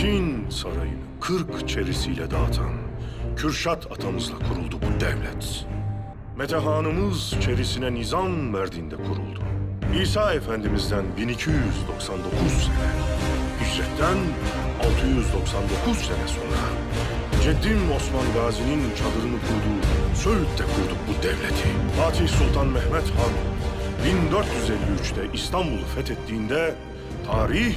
Çin sarayını kırk çerisiyle dağıtan Kürşat atamızla kuruldu bu devlet. Metehanımız çerisine nizam verdiğinde kuruldu. İsa Efendimiz'den 1299 sene, hicretten 699 sene sonra Ceddim Osman Gazi'nin çadırını kurduğu Söğüt'te kurduk bu devleti. Fatih Sultan Mehmet Han 1453'te İstanbul'u fethettiğinde tarih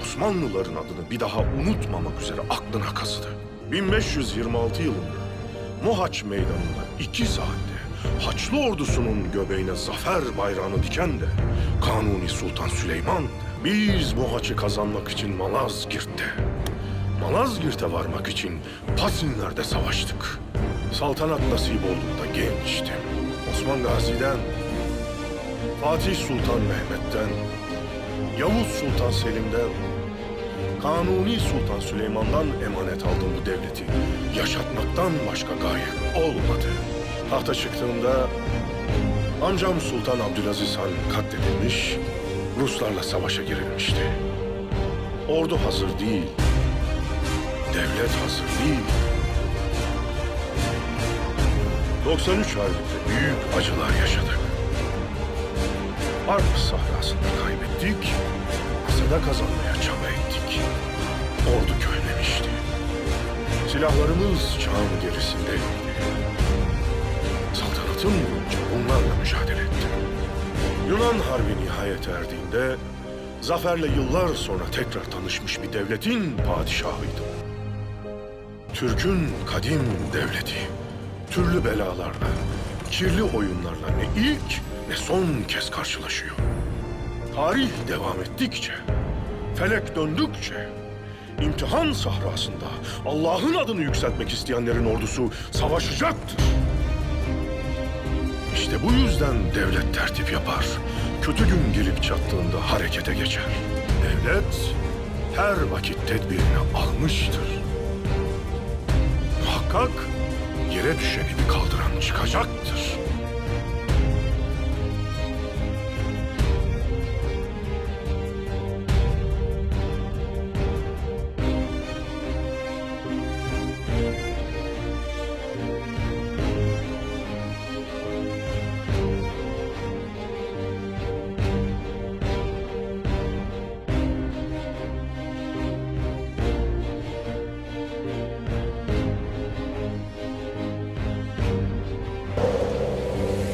Osmanlıların adını bir daha unutmamak üzere aklına kazıdı. 1526 yılında Mohaç Meydanı'nda iki saatte Haçlı ordusunun göbeğine zafer bayrağını diken de Kanuni Sultan Süleyman. Biz Mohaç'ı kazanmak için Malazgirt'te, Malazgirt'e varmak için Pasinler'de savaştık. Saltanat nasip olduğunda gençtim. Osman Gazi'den, Fatih Sultan Mehmet'ten, Yavuz Sultan Selim'den, Kanuni Sultan Süleyman'dan emanet aldım bu devleti. Yaşatmaktan başka gaye olmadı. Tahta çıktığımda amcam Sultan Abdülaziz Han katledilmiş, Ruslarla savaşa girilmişti. Ordu hazır değil, devlet hazır değil. 93 Harbi'nde büyük acılar yaşadık. Harp sahrasında kaybettik, masada kazanmaya çaba ettik. Ordu köylemişti. Silahlarımız çağın gerisindeydi. Saltanatım boyunca bunlarla mücadele ettim. Yunan Harbi nihayet erdiğinde, zaferle yıllar sonra tekrar tanışmış bir devletin padişahıydım. Türk'ün kadim devleti, türlü belalarla, kirli oyunlarla ne ilk ne son kez karşılaşıyor. Tarih devam ettikçe, felek döndükçe, imtihan sahrasında Allah'ın adını yükseltmek isteyenlerin ordusu savaşacaktır. İşte bu yüzden devlet tertip yapar. Kötü gün gelip çattığında harekete geçer. Devlet her vakit tedbirini almıştır. Muhakkak yere düşeni kaldıran çıkacaktır.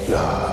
Yeah.